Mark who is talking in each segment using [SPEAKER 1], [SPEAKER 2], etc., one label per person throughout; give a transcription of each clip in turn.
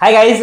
[SPEAKER 1] Hi guys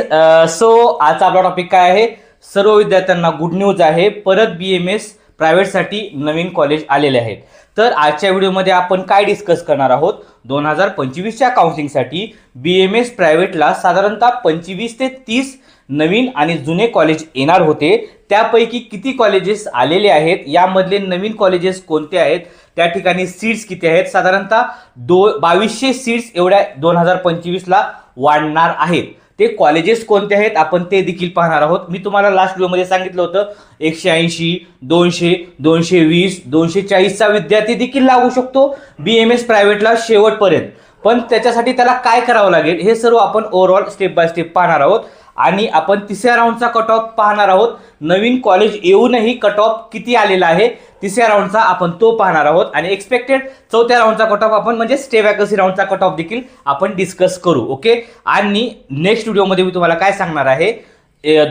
[SPEAKER 1] so आजचा आपला topic काय आहे? सर्व विद्यार्थ्यांना गुड न्यूज आहे. परत बी एम एस प्रायव्हेटसाठी नवीन कॉलेज आलेले आहेत. तर आजच्या व्हिडिओमध्ये आपण काय डिस्कस करणार आहोत? दोन हजार पंचवीसच्या काउन्सिलिंगसाठी बी एम एस प्रायव्हेटला साधारणतः पंचवीस ते तीस नवीन आणि जुने कॉलेज येणार होते. त्यापैकी किती कॉलेजेस आलेले आहेत? यामधले नवीन कॉलेजेस कोणते आहेत? त्या ठिकाणी सीट्स किती आहेत? साधारणतः दो बावीसशे सीट्स एवढ्या दोन हजार पंचवीसला वाढणार आहेत. ते कॉलेजेस कोणते आहेत आपण ते देखील पाहणार आहोत. मी तुम्हाला लास्ट व्हिडिओमध्ये सांगितलं होतं एकशे ऐंशी दोनशे दोनशे वीस दोनशे चाळीसचा विद्यार्थी देखील लागू शकतो. बी एम एस प्रायव्हेटला शेवटपर्यंत. पण त्याच्यासाठी त्याला काय करावं लागेल हे सर्व आपण ओव्हरऑल स्टेप बाय स्टेप पाहणार आहोत. आणि आपण तिसऱ्या राऊंडचा कट ऑफ पाहणार आहोत. नवीन कॉलेज येऊनही कट ऑफ किती आलेला आहे तिसऱ्या राऊंडचा आपण तो पाहणार आहोत. आणि एक्सपेक्टेड चौथ्या राऊंडचा कट ऑफ आपण म्हणजे स्टे वॅकन्सी राऊंडचा कट ऑफ देखील आपण डिस्कस करू ओके आणि नेक्स्ट व्हिडिओमध्ये मी तुम्हाला काय सांगणार आहे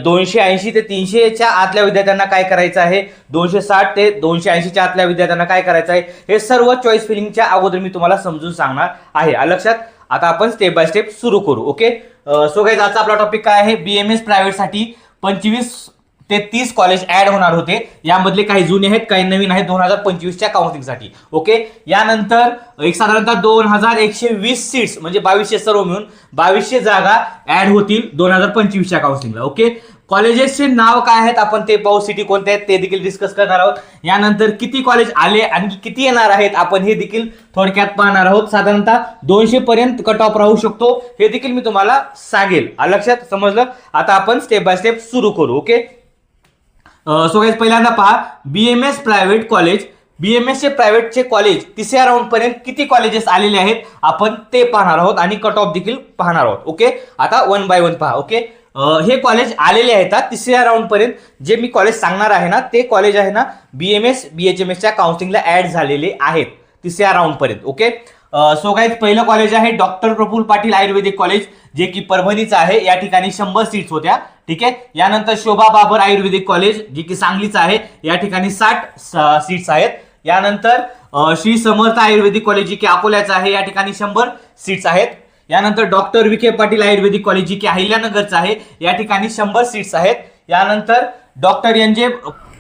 [SPEAKER 1] दोनशे ऐंशी ते तीनशेच्या आतल्या विद्यार्थ्यांना काय करायचं आहे? दोनशे साठ ते दोनशे ऐंशीच्या आतल्या विद्यार्थ्यांना काय करायचं आहे? हे सर्व चॉईस फिलिंगच्या अगोदर मी तुम्हाला समजून सांगणार आहे. लक्षात? आता आपण स्टेप बाय स्टेप सुरू करू ओके सो गाईज आजचा आपला टॉपिक काय आहे? बी एम एस प्रायव्हेटसाठी पंचवीस ते तीस कॉलेज ऍड होणार होते. यामधले काही जुने आहेत काही नवीन आहेत दोन हजार पंचवीसच्या काउन्सिलिंगसाठी ओके यानंतर एक साधारणतः दोन हजार एकशे वीस सीट्स म्हणजे बावीसशे सर्व मिळून बावीसशे जागा ऍड होतील दोन हजार पंचवीसच्या काउन्सिलिंगला ओके कॉलेजेसचे नाव काय आहेत? आपण ते पाहू. सिटी कोणते आहेत? ते देखील डिस्कस करणार आहोत. यानंतर किती कॉलेज आले आणि किती येणार आहेत? आपण हे देखील थोडक्यात पाहणार आहोत. साधारणतः दोनशे पर्यंत कट ऑफ राहू शकतो. हे देखील मी तुम्हाला सांगेल. लक्षात? समजलं? आता आपण स्टेप बाय स्टेप सुरू करू. ओके सो गाईज पहिल्यांदा पहा B M S private college B M एसचे प्रायव्हेटचे कॉलेज तिसऱ्या राऊंडपर्यंत किती कॉलेजेस आलेले आहेत आपण ते पाहणार आहोत आणि कट ऑफ देखील पाहणार आहोत ओके आता वन बाय वन पहा ओके हे कॉलेज आलेले आहेत तिसऱ्या राऊंडपर्यंत जे मी कॉलेज सांगणार आहे ना ते कॉलेज आहे ना B M S B H M एसच्या काउन्सिलिंगला ॲड झालेले आहेत तिसऱ्या राऊंडपर्यंत ओके सो गाईज पहिलं कॉलेज आहे डॉक्टर प्रफुल पाटील आयुर्वेदिक कॉलेज जे की परभणीचं आहे या ठिकाणी शंभर सीट्स होत्या. ठीक आहे? यानंतर शोभा बाबर आयुर्वेदिक कॉलेज जे की सांगलीचं आहे. या ठिकाणी साठ सीट्स आहेत. यानंतर श्री समर्थ आयुर्वेदिक कॉलेज जी की अकोल्याचं आहे या ठिकाणी शंभर सीट्स आहेत. यानंतर डॉक्टर विखे पाटील आयुर्वेदिक कॉलेज जी की अहिल्यानगरचं आहे या ठिकाणी शंभर सीट्स आहेत. यानंतर डॉक्टर एन जे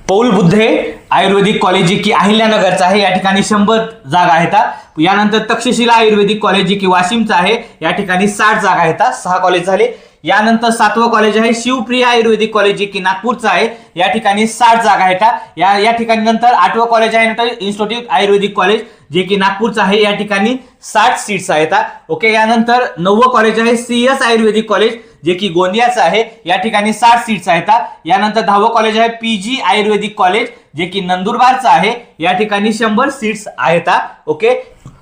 [SPEAKER 1] पौल बुद्धे आयुर्वेदिक कॉलेज जी की अहिल्यानगरचं आहे या ठिकाणी शंभर जागा आहेत. यानंतर तक्षशिला आयुर्वेदिक कॉलेज जी की वाशिमचं आहे या ठिकाणी साठ जागा आहेत. सहा कॉलेज झाले. यानंतर सातवं कॉलेज आहे. शिवप्रिया आयुर्वेदिक कॉलेज जे की नागपूरचं आहे. या ठिकाणी साठ जागा आहेत या या ठिकाणी नंतर आठवं कॉलेज आहे नंतर इन्स्टिट्यूट आयुर्वेदिक कॉलेज जे की नागपूरचं आहे. या ठिकाणी साठ सीट्स आहेत ओके यानंतर नववं कॉलेज आहे सी एस आयुर्वेदिक कॉलेज जे की गोंदियाचं आहे. या ठिकाणी साठ सीट्स आहेत यानंतर दहावं कॉलेज आहे पी जी आयुर्वेदिक कॉलेज जे की नंदुरबारचं आहे. या ठिकाणी शंभर सीट्स आहेत ओके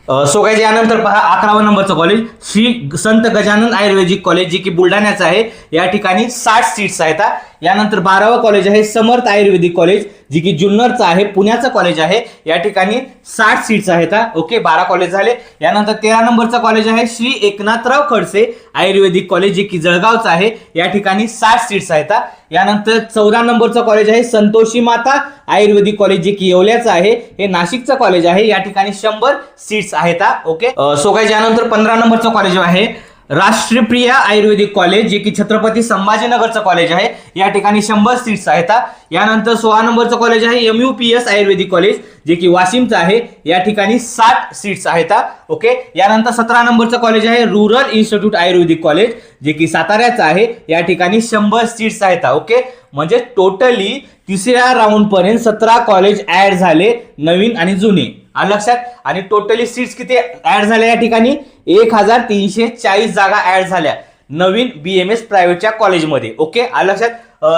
[SPEAKER 1] सो काय यानंतर पहा अकरावं नंबरचं कॉलेज श्री संत गजानन आयुर्वेदिक कॉलेज जे की बुलढाण्याचं आहे या ठिकाणी साठ सीट्स आहेत यानंतर बारावं कॉलेज आहे समर्थ आयुर्वेदिक कॉलेज जे की जुन्नरचं आहे पुण्याचं कॉलेज आहे. या ठिकाणी साठ सीट्स आहेत ओके बारा कॉलेज झाले. यानंतर तेरा नंबरचं कॉलेज आहे श्री एकनाथराव खडसे आयुर्वेदिक कॉलेज जे की जळगावचं आहे. या ठिकाणी साठ सीट्स आहेत यानंतर चौदा नंबरचं कॉलेज आहे संतोषी माता आयुर्वेदिक कॉलेज जे की येवल्याचं आहे हे नाशिकचं कॉलेज आहे. या ठिकाणी शंभर सीट्स आहेत ओके सो काय यानंतर पंधरा नंबरचं कॉलेज आहे. राष्ट्रप्रिया आयुर्वेदिक कॉलेज जे की छत्रपती संभाजीनगरचं कॉलेज आहे. या ठिकाणी शंभर सीट्स आहेत यानंतर सोळा नंबरचं कॉलेज आहे M U P S Ayurvedic college जे की वाशिमचं आहे. या ठिकाणी साठ सीट्स आहेत ओके? यानंतर सतरा नंबरचं कॉलेज आहे रुरल इन्स्टिट्यूट आयुर्वेदिक कॉलेज जे की साताऱ्याचं आहे. या ठिकाणी शंभर सीट्स आहेत ओके? म्हणजे टोटली तिसऱ्या राऊंडपर्यंत सतरा कॉलेज ॲड झाले नवीन आणि जुने. आलं लक्षात? आणि टोटली सीट्स किती ऍड झाल्या या ठिकाणी? एक हजार तीनशे चाळीस जागा ऍड झाल्या. नवीन बी एम एस प्रायव्हेटच्या कॉलेजमध्ये ओके आलं लक्षात?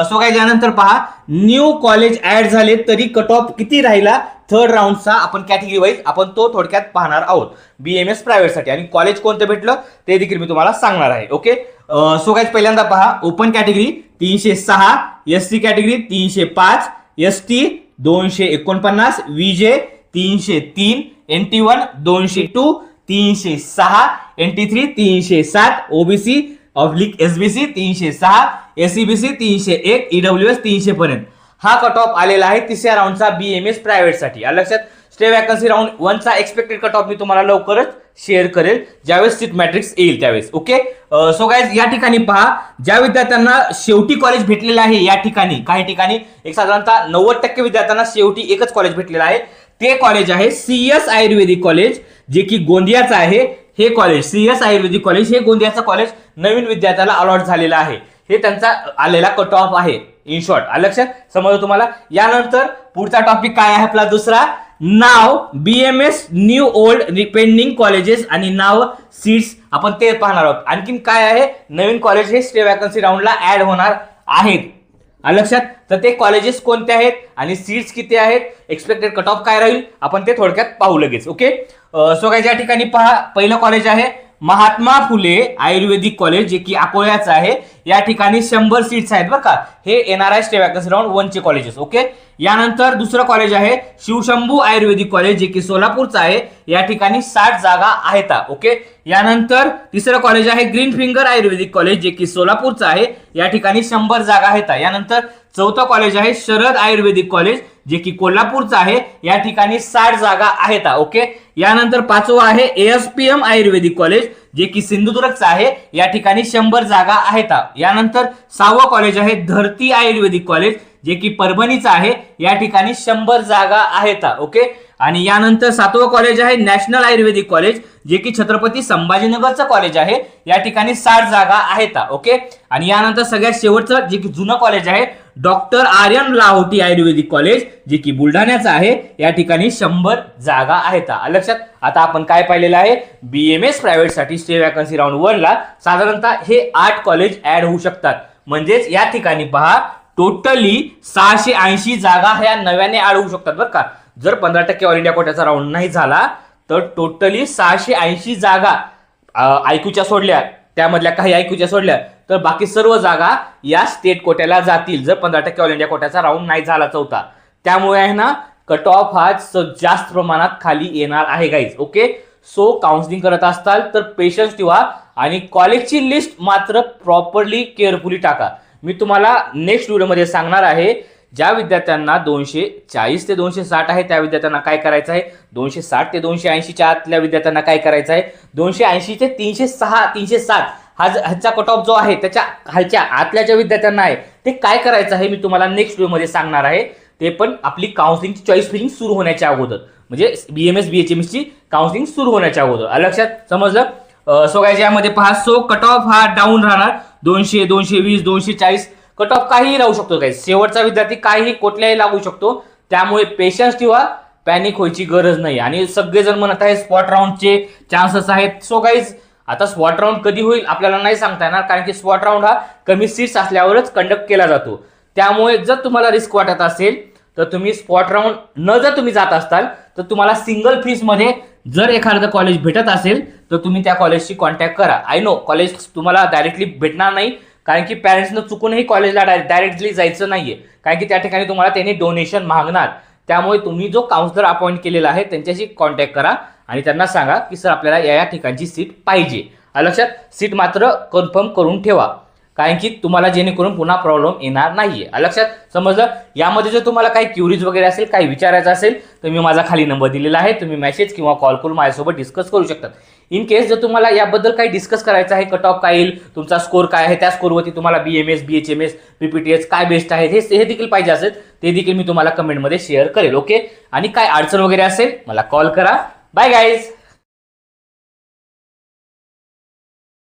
[SPEAKER 1] सो काय त्यानंतर पहा. न्यू कॉलेज ऍड झाले तरी कट ऑफ किती राहिला? थर्ड राऊंडचा आपण कॅटेगरी वाईज आपण तो थोडक्यात पाहणार आहोत. बी एम एस प्रायव्हेटसाठी आणि कॉलेज कोणतं भेटलं? ते देखील मी तुम्हाला सांगणार आहे. ओके सो काय पहिल्यांदा पहा. ओपन कॅटेगरी तीनशे सहा एस सी कॅटेगरी तीनशे पाच एस टी दोनशे एकोणपन्नास विजे तीनशे तीन एन टी वन दोनशे टू तीनशे सहा एन टी थ्री तीनशे सात ओबीसी ऑब्लिक एसबीसी तीनशे सहा एसीबीसी तीनशे एक ईडब्ल्यू एस तीनशे पर्यंत हा कट ऑफ आलेला आहे तिसऱ्या राऊंडचा बी एम एस प्रायव्हेटसाठी लक्षात स्टे वॅकन्सी राऊंड वनचा एक्सपेक्टेड कट ऑफ मी तुम्हाला लवकरच शेअर करेल. ज्यावेळेस सीट मॅट्रिक्स येईल त्यावेळेस ओके सो गायज या ठिकाणी पहा ज्या विद्यार्थ्यांना शेवटी कॉलेज भेटलेलं आहे या ठिकाणी काही ठिकाणी एक साधारणतः नव्वद टक्के विद्यार्थ्यांना शेवटी एकच कॉलेज भेटलेलं आहे. ते कॉलेज आहे सी एस आयुर्वेदिक कॉलेज जे की गोंदियाचं आहे. हे college C S Ayurvedic college हे गोंदियाचं कॉलेज नवीन विद्यार्थ्याला अलॉट झालेलं आहे. हे त्यांचा आलेला कट ऑफ आहे. इन शॉर्ट आलं लक्षात? समजलं तुम्हाला? यानंतर पुढचा टॉपिक काय आहे आपला दुसरा? नाव B M S new old रिपेंडिंग colleges आणि नाव सीट्स आपण ते पाहणार आहोत. आणखीन काय आहे? नवीन कॉलेज हे स्टे वॅकन्सी राऊंडला ऍड होणार आहेत. लक्षात? तर ते कॉलेजेस कोणते आहेत आणि सीट्स किती आहेत? एक्सपेक्टेड कट ऑफ काय राहील? आपण ते थोडक्यात पाहू लगेच ओके सो काय ज्या ठिकाणी पहा पहिलं कॉलेज आहे. महात्मा फुले आयुर्वेदिक कॉलेज जे की अकोल्याचं आहे. या ठिकाणी शंभर सीट्स आहेत बरं का. हे N R I stray vacancy round वनचे colleges okay यानंतर दुसरं कॉलेज आहे शिवशंभू आयुर्वेदिक कॉलेज जे की सोलापूरचं आहे. या ठिकाणी साठ जागा आहेत ओके यानंतर तिसरं कॉलेज आहे ग्रीन फिंगर आयुर्वेदिक कॉलेज जे की सोलापूरचं आहे. या ठिकाणी शंभर जागा आहेत. यानंतर चौथं कॉलेज आहे शरद आयुर्वेदिक कॉलेज जे की कोल्हापूरचं आहे. या ठिकाणी साठ जागा आहेत ओके? यानंतर पाचवं आहे एएसपीएम आयुर्वेदिक कॉलेज जे की सिंधुदुर्गचं आहे. या ठिकाणी शंभर जागा आहेत. यानंतर सहावं कॉलेज आहे धरती आयुर्वेदिक कॉलेज जे की परभणीचं आहे. या ठिकाणी शंभर जागा आहेत ओके? आणि यानंतर सातवं कॉलेज आहे नॅशनल आयुर्वेदिक कॉलेज जे की छत्रपती संभाजीनगरचं कॉलेज आहे. या ठिकाणी साठ जागा आहेत ओके? आणि यानंतर सगळ्यात शेवटचं जे की जुनं कॉलेज आहे doctor Aryan Lahoti ayurvedic college जे की बुलढाण्याचं आहे. या ठिकाणी शंभर जागा आहेत. लक्षात? आता आपण काय पाहिलेलं आहे? बी एम एस प्रायव्हेटसाठी स्टे वॅकन्सी राऊंड वनला साधारणतः हे आठ कॉलेज ऍड होऊ शकतात. म्हणजेच या ठिकाणी पहा टोटली सहाशे ऐंशी जागा ह्या नव्याने ऍड होऊ शकतात बरं का. जर पंधरा टक्के ऑल इंडिया कोट्याचा राऊंड नाही झाला तर टोटली सहाशे ऐंशी जागा ऐकूच्या सोडल्या त्यामधल्या काही ऐकूच्या सोडल्या तर बाकी सर्व जागा या स्टेट कोट्याला जातील जर पंधरा टक्के ऑल इंडिया कोट्याचा राऊंड नाही झाला चौथा. त्यामुळे आहे ना कट ऑफ हा स- जास्त प्रमाणात खाली येणार आहे गाईज ओके सो काउन्सिलिंग करत असताल तर पेशन्स ठेवा आणि कॉलेजची लिस्ट मात्र प्रॉपरली केअरफुली टाका. मी तुम्हाला नेक्स्ट व्हिडिओमध्ये सांगणार आहे ज्या विद्यार्थ्यांना दोनशे चाळीस ते दोनशे साठ आहे त्या विद्यार्थ्यांना काय करायचं आहे? दोनशे साठ ते दोनशे ऐंशीच्या आतल्या विद्यार्थ्यांना काय करायचं आहे? दोनशे ऐंशी ते तीनशे सहा तीनशे सात हा ज- ह्याचा कट ऑफ जो आहे त्याच्या खालच्या आतल्या ज्या विद्यार्थ्यांना आहे ते काय करायचं आहे मी तुम्हाला नेक्स्ट व्हिडिओमध्ये सांगणार आहे. ते पण आपली काउन्सिलिंगची चॉईस फिलिंग सुरू होण्याच्या अगोदर. म्हणजे B M S B H M एसची काउन्सिलिंग सुरू होण्याच्या अगोदर. लक्षात? समजलं? सो काय यामध्ये पहा सो कट ऑफ हा डाऊन राहणार. दोनशे दोनशे वीस दोनशे चाळीस. कट ऑफ काहीही राहू शकतो काही शेवटचा विद्यार्थी काहीही कुठल्याही लागू शकतो. त्यामुळे पेशन्स ठेवा. पॅनिक व्हायची गरज नाही. आणि सगळेजण म्हणत आहे स्पॉट राऊंडचे चान्सेस आहेत. सो गाईज आता स्पॉट राऊंड कधी होईल आपल्याला नाही सांगता येणार कारण की स्पॉट राऊंड हा कमी सीट्स असल्यावरच कंडक्ट केला जातो. त्यामुळे जर तुम्हाला रिस्क वाटत असेल तर तुम्ही स्पॉट राऊंड न जर तुम्ही जात असाल तर तुम्हाला सिंगल फीसमध्ये जर एखादं कॉलेज भेटत असेल तर तुम्ही त्या कॉलेजशी कॉन्टॅक्ट करा. आय नो कॉलेज तुम्हाला डायरेक्टली भेटणार नाही कारण की पॅरेंट्सनं चुकूनही कॉलेजला डायरेक्टली जायचं नाहीये. कारण की त्या ठिकाणी तुम्हाला त्यांनी डोनेशन मागणार. त्यामुळे तुम्ही जो काउन्सिलर अपॉइंट केलेला आहे त्यांच्याशी कॉन्टॅक्ट करा आणि त्यांना सांगा की सर आपल्याला या या ठिकाणची सीट पाहिजे. लक्षात? सीट मात्र कन्फर्म करून ठेवा. कारण की तुम्हाला जेणेकरून पुन्हा प्रॉब्लेम येणार नाही आहे लक्षात? समजलं? यामध्ये जर तुम्हाला काही क्युरीज वगैरे असेल काही विचारायचं असेल तर मी माझा खाली नंबर दिलेला आहे. तुम्ही मेसेज किंवा कॉल करून माझ्यासोबत डिस्कस करू शकतात. इन केस जर तुम्हाला याबद्दल काही डिस्कस करायचं आहे कट ऑफ काय येईल तुमचा स्कोर काय आहे त्या स्कोरवरती तुम्हाला B M S B H M S PPT S काय बेस्ट आहे हे हे देखील पाहिजे असेल ते देखील मी तुम्हाला कमेंटमध्ये शेअर करेल ओके आणि काय अडचण वगैरे असेल मला कॉल करा. Bye guys